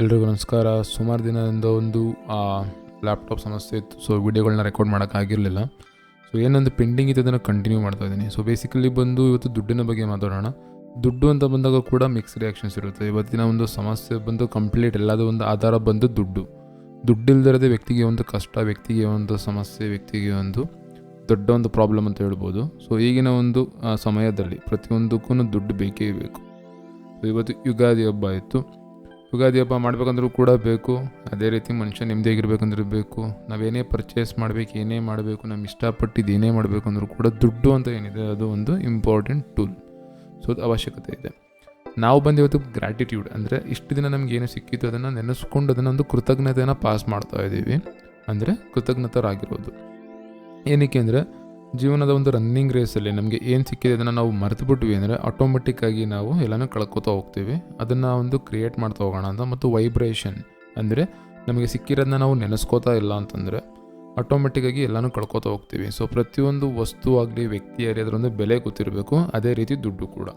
ಎಲ್ರಿಗೂ ನಮಸ್ಕಾರ. ಸುಮಾರು ದಿನದಿಂದ ಒಂದು ಲ್ಯಾಪ್ಟಾಪ್ ಸಮಸ್ಯೆ ಇತ್ತು. ಸೊ ವೀಡಿಯೋಗಳನ್ನ ರೆಕಾರ್ಡ್ ಮಾಡೋಕ್ಕಾಗಿರಲಿಲ್ಲ ಸೊ ಏನೊಂದು ಪೆಂಡಿಂಗ್ ಇತ್ತು, ಅದನ್ನು ಕಂಟಿನ್ಯೂ ಮಾಡ್ತಾ ಇದ್ದೀನಿ. ಸೊ ಬೇಸಿಕಲಿ ಬಂದು ಇವತ್ತು ದುಡ್ಡಿನ ಬಗ್ಗೆ ಮಾತಾಡೋಣ. ದುಡ್ಡು ಅಂತ ಬಂದಾಗ ಕೂಡ ಮಿಕ್ಸ್ ರಿಯಾಕ್ಷನ್ಸ್ ಇರುತ್ತೆ. ಇವತ್ತಿನ ಒಂದು ಸಮಸ್ಯೆ ಬಂದು ಕಂಪ್ಲೀಟ್ ಎಲ್ಲದೂ ಒಂದು ಆಧಾರ ಬಂದು ದುಡ್ಡು. ದುಡ್ಡಿಲ್ದಿರದೆ ವ್ಯಕ್ತಿಗೆ ಒಂದು ಕಷ್ಟ, ವ್ಯಕ್ತಿಗೆ ಒಂದು ಸಮಸ್ಯೆ, ವ್ಯಕ್ತಿಗೆ ಒಂದು ದೊಡ್ಡ ಒಂದು ಪ್ರಾಬ್ಲಮ್ ಅಂತ ಹೇಳ್ಬೋದು. ಸೊ ಈಗಿನ ಒಂದು ಸಮಯದಲ್ಲಿ ಪ್ರತಿಯೊಂದಕ್ಕೂ ದುಡ್ಡು ಬೇಕೇ ಬೇಕು. ಇವತ್ತು ಯುಗಾದಿ ಹಬ್ಬ ಆಯಿತು ಯುಗಾದಿ ಹಬ್ಬ ಮಾಡಬೇಕಂದ್ರೂ ಕೂಡ ಬೇಕು. ಅದೇ ರೀತಿ ಮನುಷ್ಯ ನೆಮ್ಮದಿಯಾಗಿರ್ಬೇಕಂದ್ರೂ ಬೇಕು. ನಾವೇನೇ ಪರ್ಚೇಸ್ ಮಾಡಬೇಕು, ಏನೇ ಮಾಡಬೇಕು ನಮ್ಮ ಇಷ್ಟಪಟ್ಟಿದ್ದು ಏನೇ ಮಾಡಬೇಕು ಅಂದರೂ ಕೂಡ ದುಡ್ಡು ಅಂತ ಏನಿದೆ, ಅದು ಒಂದು ಇಂಪಾರ್ಟೆಂಟ್ ಟೂಲ್ ಸೊ ಅವಶ್ಯಕತೆ ಇದೆ. ನಾವು ಬಂದಿವತ್ತು ಗ್ರ್ಯಾಟಿಟ್ಯೂಡ್ ಅಂದರೆ ಇಷ್ಟು ದಿನ ನಮ್ಗೆ ಏನು ಸಿಕ್ಕಿತ್ತು, ಅದನ್ನು ನೆನೆಸ್ಕೊಂಡು ಅದನ್ನು ಒಂದು ಕೃತಜ್ಞತೆಯನ್ನು ಪಾಸ್ ಮಾಡ್ತಾ ಇದ್ದೀವಿ ಅಂದರೆ ಕೃತಜ್ಞತರಾಗಿರೋದು. ಏನಕ್ಕೆ ಅಂದರೆ ಜೀವನದ ಒಂದು ರನ್ನಿಂಗ್ ರೇಸಲ್ಲಿ ನಮಗೆ ಏನು ಸಿಕ್ಕಿದೆ ಅದನ್ನು ನಾವು ಮರೆತು ಬಿಟ್ವಿ ಅಂದರೆ ಆಟೋಮೆಟಿಕ್ಕಾಗಿ ನಾವು ಎಲ್ಲನೂ ಕಳ್ಕೊತಾ ಹೋಗ್ತೀವಿ. ಅದನ್ನು ಒಂದು ಕ್ರಿಯೇಟ್ ಮಾಡ್ತಾ ಹೋಗೋಣ ಅಂತ ಮತ್ತು ವೈಬ್ರೇಷನ್ ಅಂದರೆ ನಮಗೆ ಸಿಕ್ಕಿರೋದನ್ನ ನಾವು ನೆನೆಸ್ಕೋತಾ ಇಲ್ಲ ಅಂತಂದರೆ ಆಟೋಮೆಟಿಕ್ಕಾಗಿ ಎಲ್ಲನೂ ಕಳ್ಕೊತಾ ಹೋಗ್ತೀವಿ. ಸೊ ಪ್ರತಿಯೊಂದು ವಸ್ತು ಆಗಲಿ, ವ್ಯಕ್ತಿ ಆಗಲಿ ಅದರೊಂದು ಬೆಲೆ ಗೊತ್ತಿರಬೇಕು, ಅದೇ ರೀತಿ ದುಡ್ಡು ಕೂಡ.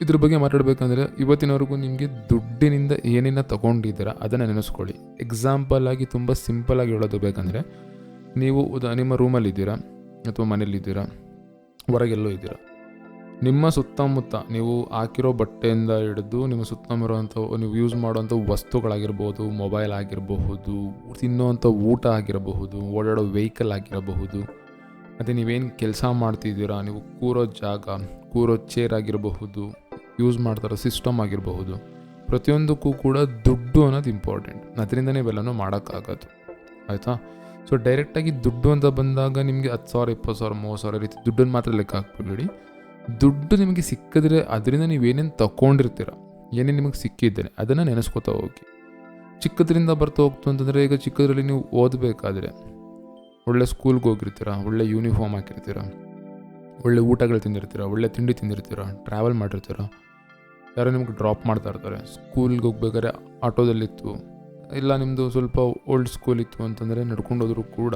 ಇದ್ರ ಬಗ್ಗೆ ಮಾತಾಡಬೇಕಂದ್ರೆ ಇವತ್ತಿನವರೆಗೂ ನಿಮಗೆ ದುಡ್ಡಿನಿಂದ ಏನೇನ ತಗೊಂಡಿದ್ದೀರಾ ಅದನ್ನು ನೆನೆಸ್ಕೊಳ್ಳಿ. ಎಕ್ಸಾಂಪಲ್ ಆಗಿ ತುಂಬ ಸಿಂಪಲ್ ಆಗಿ ಹೇಳೋದು ಬೇಕಂದರೆ ನೀವು ಉದ, ನಿಮ್ಮ ರೂಮಲ್ಲಿದ್ದೀರಾ? ಅಥವಾ ಮನೇಲಿದ್ದೀರಾ ಹೊರಗೆಲ್ಲೋ ಇದ್ದೀರಾ? ನಿಮ್ಮ ಸುತ್ತಮುತ್ತ ನೀವು ಹಾಕಿರೋ ಬಟ್ಟೆಯಿಂದ ಹಿಡಿದು ನಿಮ್ಮ ಸುತ್ತಮುತ್ತ ಇರುವಂಥ ನೀವು ಯೂಸ್ ಮಾಡುವಂಥ ವಸ್ತುಗಳಾಗಿರ್ಬೋದು ಮೊಬೈಲ್ ಆಗಿರಬಹುದು, ತಿನ್ನುವಂಥ ಊಟ ಆಗಿರಬಹುದು, ಓಡಾಡೋ ವೆಹಿಕಲ್ ಆಗಿರಬಹುದು, ಮತ್ತು ನೀವೇನು ಕೆಲಸ ಮಾಡ್ತಿದ್ದೀರಾ? ನೀವು ಕೂರೋ ಜಾಗ, ಕೂರೋ ಚೇರ್ ಆಗಿರಬಹುದು ಯೂಸ್ ಮಾಡ್ತಾರೋ ಸಿಸ್ಟಮ್ ಆಗಿರಬಹುದು, ಪ್ರತಿಯೊಂದಕ್ಕೂ ಕೂಡ ದುಡ್ಡು ಅನ್ನೋದು ಇಂಪಾರ್ಟೆಂಟ್ ಅದರಿಂದನೇ ನೀವೆಲ್ಲನೂ ಮಾಡೋಕ್ಕಾಗೋದು. ಆಯಿತಾ? ಸೊ ಡೈರೆಕ್ಟಾಗಿ ದುಡ್ಡು ಅಂತ ಬಂದಾಗ ನಿಮಗೆ ಹತ್ತು ಸಾವಿರ, ಇಪ್ಪತ್ತು ಸಾವಿರ, ಮೂವತ್ತು ಸಾವಿರ ರೀತಿ ದುಡ್ಡನ್ನು ಮಾತ್ರ ಲೆಕ್ಕ ಹಾಕ್ಬಿಡ್ಬೇಡಿ. ದುಡ್ಡು ನಿಮಗೆ ಸಿಕ್ಕಿದ್ರೆ ಅದರಿಂದ ನೀವು ಏನೇನು ತಗೊಂಡಿರ್ತೀರ ಏನೇನು ನಿಮಗೆ ಸಿಕ್ಕಿದ್ದೇನೆ ಅದನ್ನು ನೆನೆಸ್ಕೊತಾ ಹೋಗಿ. ಚಿಕ್ಕದ್ರಿಂದ ಬರ್ತಾ ಹೋಗ್ತು ಅಂತಂದರೆ ಈಗ ಚಿಕ್ಕದ್ರಲ್ಲಿ ನೀವು ಓದಬೇಕಾದ್ರೆ ಒಳ್ಳೆ ಸ್ಕೂಲ್ಗೆ ಹೋಗಿರ್ತೀರ, ಒಳ್ಳೆ ಯೂನಿಫಾರ್ಮ್ ಹಾಕಿರ್ತೀರ, ಒಳ್ಳೆ ಊಟಗಳು ತಿಂದಿರ್ತೀರ, ಒಳ್ಳೆ ತಿಂಡಿ ತಿಂದಿರ್ತೀರ ಟ್ರಾವೆಲ್ ಮಾಡಿರ್ತೀರ, ಯಾರೋ ನಿಮ್ಗೆ ಡ್ರಾಪ್ ಮಾಡ್ತಾ ಇರ್ತಾರೆ. ಸ್ಕೂಲ್ಗೆ ಹೋಗ್ಬೇಕಾದ್ರೆ ಆಟೋದಲ್ಲಿತ್ತು ಇಲ್ಲ ನಿಮ್ಮದು ಸ್ವಲ್ಪ ಓಲ್ಡ್ ಸ್ಕೂಲ್ ಇತ್ತು ಅಂತಂದರೆ ನಡ್ಕೊಂಡು ಹೋದರೂ ಕೂಡ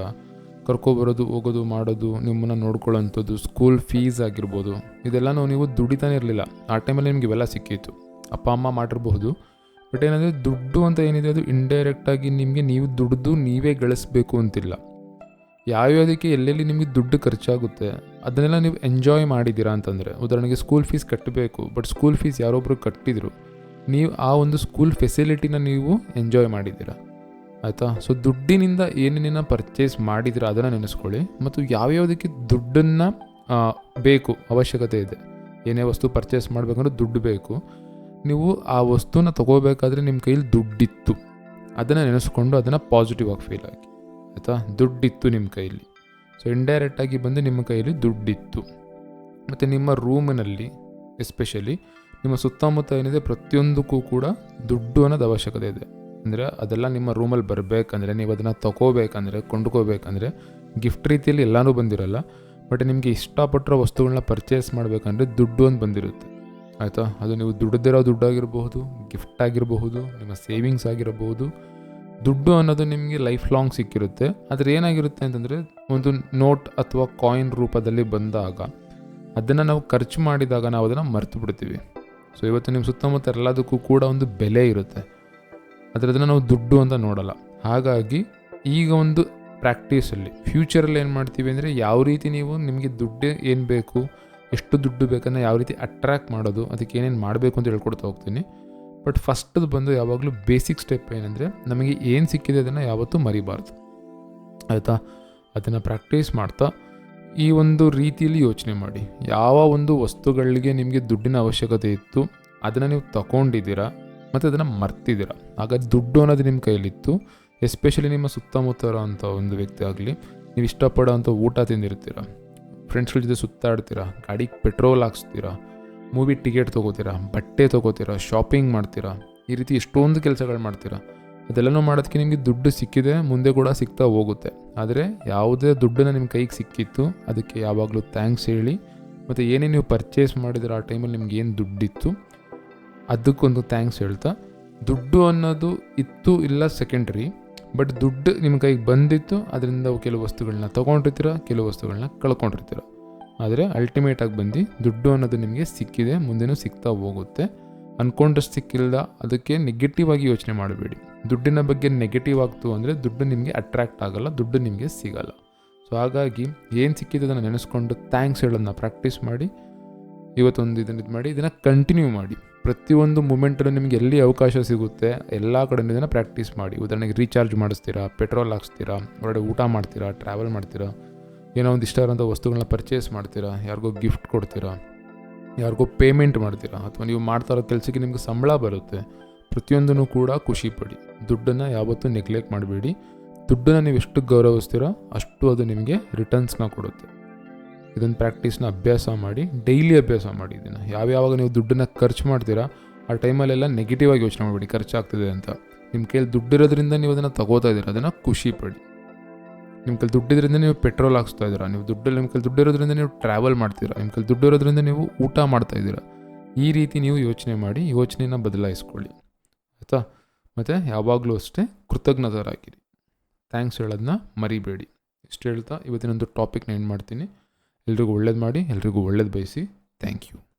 ಕರ್ಕೊಬರೋದು, ಹೋಗೋದು, ಮಾಡೋದು, ನಿಮ್ಮನ್ನು ನೋಡ್ಕೊಳ್ಳೋಂಥದ್ದು ಸ್ಕೂಲ್ ಫೀಸ್ ಆಗಿರ್ಬೋದು. ಇದೆಲ್ಲನೂ ನೀವು ದುಡಿತಾನೆ ಇರಲಿಲ್ಲ. ಆ ಟೈಮಲ್ಲಿ ನಿಮ್ಗೆ ಇವೆಲ್ಲ ಸಿಕ್ಕಿತ್ತು. ಅಪ್ಪ, ಅಮ್ಮ ಮಾಡಿರಬಹುದು. ಬಟ್ ಏನಂದರೆ ದುಡ್ಡು ಅಂತ ಏನಿದೆ, ಅದು ಇಂಡೈರೆಕ್ಟಾಗಿ ನಿಮಗೆ ನೀವು ದುಡ್ದು ನೀವೇ ಗಳಿಸ್ಬೇಕು ಅಂತಿಲ್ಲ. ಯಾವ್ಯಾವುದಕ್ಕೆ ಎಲ್ಲೆಲ್ಲಿ ನಿಮಗೆ ದುಡ್ಡು ಖರ್ಚಾಗುತ್ತೆ, ಅದನ್ನೆಲ್ಲ ನೀವು ಎಂಜಾಯ್ ಮಾಡಿದ್ದೀರಾ ಅಂತಂದರೆ, ಉದಾಹರಣೆಗೆ ಸ್ಕೂಲ್ ಫೀಸ್ ಕಟ್ಟಬೇಕು ಬಟ್ ಸ್ಕೂಲ್ ಫೀಸ್ ಯಾರೊಬ್ಬರು ಕಟ್ಟಿದ್ರು ನೀವು ಆ ಒಂದು ಸ್ಕೂಲ್ ಫೆಸಿಲಿಟಿನ ನೀವು ಎಂಜಾಯ್ ಮಾಡಿದ್ದೀರಾ? ಆಯಿತಾ? ಸೊ ದುಡ್ಡಿನಿಂದ ಏನೇನೇನ ಪರ್ಚೇಸ್ ಮಾಡಿದ್ರೆ ಅದನ್ನು ನೆನೆಸ್ಕೊಳ್ಳಿ. ಮತ್ತು ಯಾವ್ಯಾವುದಕ್ಕೆ ದುಡ್ಡನ್ನು ಬೇಕು, ಅವಶ್ಯಕತೆ ಇದೆ. ಏನೇ ವಸ್ತು ಪರ್ಚೇಸ್ ಮಾಡಬೇಕಂದ್ರೆ ದುಡ್ಡು ಬೇಕು. ನೀವು ಆ ವಸ್ತುನ ತೊಗೋಬೇಕಾದ್ರೆ ನಿಮ್ಮ ಕೈಯಲ್ಲಿ ದುಡ್ಡಿತ್ತು. ಅದನ್ನು ನೆನೆಸ್ಕೊಂಡು ಅದನ್ನು ಪಾಸಿಟಿವ್ ಆಗಿ ಫೀಲ್ ಆಗಿ ಆಯಿತಾ? ದುಡ್ಡಿತ್ತು ನಿಮ್ಮ ಕೈಯಲ್ಲಿ ಸೊ ಇಂಡೈರೆಕ್ಟಾಗಿ ಬಂದು ನಿಮ್ಮ ಕೈಯಲ್ಲಿ ದುಡ್ಡಿತ್ತು. ಮತ್ತು ನಿಮ್ಮ ರೂಮಿನಲ್ಲಿ ಎಸ್ಪೆಷಲಿ ನಿಮ್ಮ ಸುತ್ತಮುತ್ತ ಏನಿದೆ ಪ್ರತಿಯೊಂದಕ್ಕೂ ಕೂಡ ದುಡ್ಡು ಅನ್ನೋದು ಅವಶ್ಯಕತೆ ಇದೆ. ಅಂದರೆ ಅದೆಲ್ಲ ನಿಮ್ಮ ರೂಮಲ್ಲಿ ಬರಬೇಕಂದ್ರೆ, ನೀವು ಅದನ್ನು ತಗೋಬೇಕಂದ್ರೆ, ಕೊಂಡ್ಕೋಬೇಕಂದ್ರೆ ಗಿಫ್ಟ್ ರೀತಿಯಲ್ಲಿ ಎಲ್ಲನೂ ಬಂದಿರಲ್ಲ. ಬಟ್ ನಿಮಗೆ ಇಷ್ಟಪಟ್ಟಿರೋ ವಸ್ತುಗಳನ್ನ ಪರ್ಚೇಸ್ ಮಾಡಬೇಕಂದ್ರೆ ದುಡ್ಡು ಅಂತ ಬಂದಿರುತ್ತೆ. ಆಯಿತಾ? ಅದು ನೀವು ದುಡ್ದಿರೋ ದುಡ್ಡಾಗಿರಬಹುದು ಗಿಫ್ಟ್ ಆಗಿರಬಹುದು, ನಿಮ್ಮ ಸೇವಿಂಗ್ಸ್ ಆಗಿರಬಹುದು. ದುಡ್ಡು ಅನ್ನೋದು ನಿಮಗೆ ಲೈಫ್ ಲಾಂಗ್ ಸಿಕ್ಕಿರುತ್ತೆ. ಆದರೆ ಏನಾಗಿರುತ್ತೆ ಅಂತಂದರೆ ಒಂದು ನೋಟ್ ಅಥವಾ ಕಾಯಿನ್ ರೂಪದಲ್ಲಿ ಬಂದಾಗ ಅದನ್ನು ನಾವು ಖರ್ಚು ಮಾಡಿದಾಗ ನಾವು ಅದನ್ನು ಮರ್ತು ಬಿಡ್ತೀವಿ ಸೊ ಇವತ್ತು ನಿಮ್ಮ ಸುತ್ತಮುತ್ತ ಎಲ್ಲದಕ್ಕೂ ಕೂಡ ಒಂದು ಬೆಲೆ ಇರುತ್ತೆ. ಅದರ ಅದನ್ನು ನಾವು ದುಡ್ಡು ಅಂತ ನೋಡಲ್ಲ. ಹಾಗಾಗಿ ಈಗ ಒಂದು ಪ್ರಾಕ್ಟೀಸಲ್ಲಿ ಫ್ಯೂಚರಲ್ಲಿ ಏನು ಮಾಡ್ತೀವಿ ಅಂದರೆ ಯಾವ ರೀತಿ ನೀವು ನಿಮಗೆ ದುಡ್ಡು ಏನು ಬೇಕು, ಎಷ್ಟು ದುಡ್ಡು ಬೇಕನ್ನ ಯಾವ ರೀತಿ ಅಟ್ರ್ಯಾಕ್ಟ್ ಮಾಡೋದು, ಅದಕ್ಕೆ ಏನೇನು ಮಾಡಬೇಕು ಅಂತ ಹೇಳ್ಕೊಡ್ತಾ ಹೋಗ್ತೀನಿ. ಬಟ್ ಫಸ್ಟದು ಬಂದು ಯಾವಾಗಲೂ ಬೇಸಿಕ್ ಸ್ಟೆಪ್ ಏನಂದರೆ ನಮಗೆ ಏನು ಸಿಕ್ಕಿದೆ ಅದನ್ನು ಯಾವತ್ತೂ ಮರಿಬಾರ್ದು. ಆಯಿತಾ? ಅದನ್ನು ಪ್ರಾಕ್ಟೀಸ್ ಮಾಡ್ತಾ ಈ ಒಂದು ರೀತಿಯಲ್ಲಿ ಯೋಚನೆ ಮಾಡಿ. ಯಾವ ಒಂದು ವಸ್ತುಗಳಿಗೆ ನಿಮಗೆ ದುಡ್ಡಿನ ಅವಶ್ಯಕತೆ ಇತ್ತು, ಅದನ್ನು ನೀವು ತಗೊಂಡಿದ್ದೀರಾ ಮತ್ತು ಅದನ್ನು ಮರ್ತಿದ್ದೀರಾ? ಆಗ ದುಡ್ಡು ಅನ್ನೋದು ನಿಮ್ಮ ಕೈಲಿತ್ತು ಎಸ್ಪೆಷಲಿ ನಿಮ್ಮ ಸುತ್ತಮುತ್ತ ಇರೋಂಥ ಒಂದು ವ್ಯಕ್ತಿ ಆಗಲಿ, ನೀವು ಇಷ್ಟಪಡೋವಂಥ ಊಟ ತಿಂದಿರ್ತೀರ? ಫ್ರೆಂಡ್ಸ್ಗಳ ಜೊತೆ ಸುತ್ತಾಡ್ತೀರಾ? ಗಾಡಿಗೆ ಪೆಟ್ರೋಲ್ ಹಾಕ್ಸ್ತೀರಾ? ಮೂವಿ ಟಿಕೆಟ್ ತೊಗೋತೀರಾ? ಬಟ್ಟೆ ತೊಗೋತೀರಾ? ಶಾಪಿಂಗ್ ಮಾಡ್ತೀರಾ? ಈ ರೀತಿ ಎಷ್ಟೊಂದು ಕೆಲಸಗಳು ಮಾಡ್ತೀರಾ? ಅದೆಲ್ಲನೂ ಮಾಡೋದಕ್ಕೆ ನಿಮಗೆ ದುಡ್ಡು ಸಿಕ್ಕಿದೆ, ಮುಂದೆ ಕೂಡ ಸಿಗ್ತಾ ಹೋಗುತ್ತೆ. ಆದರೆ ಯಾವುದೇ ದುಡ್ಡನ್ನು ನಿಮ್ಮ ಕೈಗೆ ಸಿಕ್ಕಿತ್ತು, ಅದಕ್ಕೆ ಯಾವಾಗಲೂ ಥ್ಯಾಂಕ್ಸ್ ಹೇಳಿ. ಮತ್ತು ಏನೇ ನೀವು ಪರ್ಚೇಸ್ ಮಾಡಿದ್ರೆ ಆ ಟೈಮಲ್ಲಿ ನಿಮ್ಗೆ ಏನು ದುಡ್ಡಿತ್ತು, ಅದಕ್ಕೊಂದು ಥ್ಯಾಂಕ್ಸ್ ಹೇಳ್ತಾ. ದುಡ್ಡು ಅನ್ನೋದು ಇತ್ತು ಇಲ್ಲ ಸೆಕೆಂಡ್ರಿ ಬಟ್ ದುಡ್ಡು ನಿಮ್ಮ ಕೈಗೆ ಬಂದಿತ್ತು, ಅದರಿಂದ ಕೆಲವು ವಸ್ತುಗಳನ್ನ ತೊಗೊಂಡಿರ್ತೀರ, ಕೆಲವು ವಸ್ತುಗಳನ್ನ ಕಳ್ಕೊಂಡಿರ್ತೀರ. ಆದರೆ ಅಲ್ಟಿಮೇಟಾಗಿ ಬಂದು ದುಡ್ಡು ಅನ್ನೋದು ನಿಮಗೆ ಸಿಕ್ಕಿದೆ, ಮುಂದೆನೂ ಸಿಗ್ತಾ ಹೋಗುತ್ತೆ. ಅಂದ್ಕೊಂಡಷ್ಟು ಸಿಕ್ಕಿಲ್ಲ, ಅದಕ್ಕೆ ನೆಗೆಟಿವ್ ಆಗಿ ಯೋಚನೆ ಮಾಡಬೇಡಿ. ದುಡ್ಡಿನ ಬಗ್ಗೆ ನೆಗೆಟಿವ್ ಆಗ್ತು ಅಂದರೆ ದುಡ್ಡು ನಿಮಗೆ ಅಟ್ರ್ಯಾಕ್ಟ್ ಆಗಲ್ಲ, ದುಡ್ಡು ನಿಮಗೆ ಸಿಗಲ್ಲ. ಸೊ ಹಾಗಾಗಿ ಏನು ಸಿಕ್ಕಿದೆ ಅದನ್ನು ನೆನೆಸ್ಕೊಂಡು ಥ್ಯಾಂಕ್ಸ್ ಹೇಳೋದನ್ನ ಪ್ರಾಕ್ಟೀಸ್ ಮಾಡಿ, ಇವತ್ತೊಂದು ಇದನ್ನು ಇದು ಮಾಡಿ, ಇದನ್ನು ಕಂಟಿನ್ಯೂ ಮಾಡಿ. ಪ್ರತಿಯೊಂದು ಮೂಮೆಂಟಲ್ಲೂ ನಿಮಗೆ ಎಲ್ಲಿ ಅವಕಾಶ ಸಿಗುತ್ತೆ, ಎಲ್ಲ ಕಡೆ ಇದನ್ನು ಪ್ರಾಕ್ಟೀಸ್ ಮಾಡಿ. ಉದಾಹರಣೆಗೆ ರೀಚಾರ್ಜ್ ಮಾಡಿಸ್ತೀರಾ ಪೆಟ್ರೋಲ್ ಹಾಕ್ಸ್ತೀರಾ, ಹೊರಗಡೆ ಊಟ ಮಾಡ್ತೀರಾ ಟ್ರಾವೆಲ್ ಮಾಡ್ತೀರಾ, ಏನೋ ಒಂದು ಇಷ್ಟ ಇರೋಂಥ ವಸ್ತುಗಳನ್ನ ಪರ್ಚೇಸ್ ಮಾಡ್ತೀರಾ, ಯಾರಿಗೋ ಗಿಫ್ಟ್ ಕೊಡ್ತೀರಾ, ಯಾರಿಗೋ ಪೇಮೆಂಟ್ ಮಾಡ್ತೀರಾ, ಅಥವಾ ನೀವು ಮಾಡ್ತಾ ಇರೋ ಕೆಲಸಕ್ಕೆ ನಿಮಗೆ ಸಂಬಳ ಬರುತ್ತೆ ಪ್ರತಿಯೊಂದನ್ನು ಕೂಡ ಖುಷಿ ಪಡಿ. ದುಡ್ಡನ್ನು ಯಾವತ್ತೂ ನೆಗ್ಲೆಕ್ಟ್ ಮಾಡಬೇಡಿ. ದುಡ್ಡನ್ನು ನೀವು ಎಷ್ಟು ಗೌರವಿಸ್ತೀರೋ ಅಷ್ಟು ಅದು ನಿಮಗೆ ರಿಟರ್ನ್ಸ್ನ ಕೊಡುತ್ತೆ. ಇದನ್ನು ಪ್ರಾಕ್ಟೀಸ್ನ ಅಭ್ಯಾಸ ಮಾಡಿ ಡೈಲಿ ಅಭ್ಯಾಸ ಮಾಡಿ ಇದನ್ನು. ಯಾವ್ಯಾವಾಗ ನೀವು ದುಡ್ಡನ್ನು ಖರ್ಚು ಮಾಡ್ತೀರಾ, ಆ ಟೈಮಲ್ಲೆಲ್ಲ ನೆಗೆಟಿವ್ ಆಗಿ ಯೋಚನೆ ಮಾಡಬೇಡಿ. ಖರ್ಚಾಗ್ತಿದೆ ಅಂತ. ನಿಮ್ಮ ಕೈಯಲ್ಲಿ ದುಡ್ಡಿರೋದ್ರಿಂದ ನೀವು ಅದನ್ನು ತಗೋತಾ ಇದ್ದೀರಾ, ಅದನ್ನು ಖುಷಿ ಪಡಿ. ನಿಮ್ಮ ಕೈಲಿ ದುಡ್ಡಿದ್ರಿಂದ ನೀವು ಪೆಟ್ರೋಲ್ ಹಾಕ್ಸ್ತಾ ಇದ್ದೀರಾ, ನೀವು ದುಡ್ಡಲ್ಲಿ ನಿಮ್ಮ ಕೈಲಿ ದುಡ್ಡಿರೋದ್ರಿಂದ ನೀವು ಟ್ರಾವೆಲ್ ಮಾಡ್ತೀರಾ ನಿಮ್ಮ ಕೈಲಿ ದುಡ್ಡಿರೋದ್ರಿಂದ ನೀವು ಊಟ ಮಾಡ್ತಾ ಇದ್ದೀರಾ, ಈ ರೀತಿ ನೀವು ಯೋಚನೆ ಮಾಡಿ ಯೋಚನೆನ ಬದಲಾಯಿಸ್ಕೊಳ್ಳಿ. ಆಯಿತಾ? ಮತ್ತು ಯಾವಾಗಲೂ ಅಷ್ಟೇ ಕೃತಜ್ಞತರಾಗಿರಿ. ಥ್ಯಾಂಕ್ಸ್ ಹೇಳೋದನ್ನ ಮರಿಬೇಡಿ. ಇಷ್ಟು ಹೇಳ್ತಾ ಇವತ್ತಿನೊಂದು ಟಾಪಿಕ್ನ ಎಂಡ್ ಮಾಡ್ತೀನಿ. ಎಲ್ರಿಗೂ ಒಳ್ಳೇದು ಮಾಡಿ, ಎಲ್ರಿಗೂ ಒಳ್ಳೇದು ಬಯಸಿ. Thank you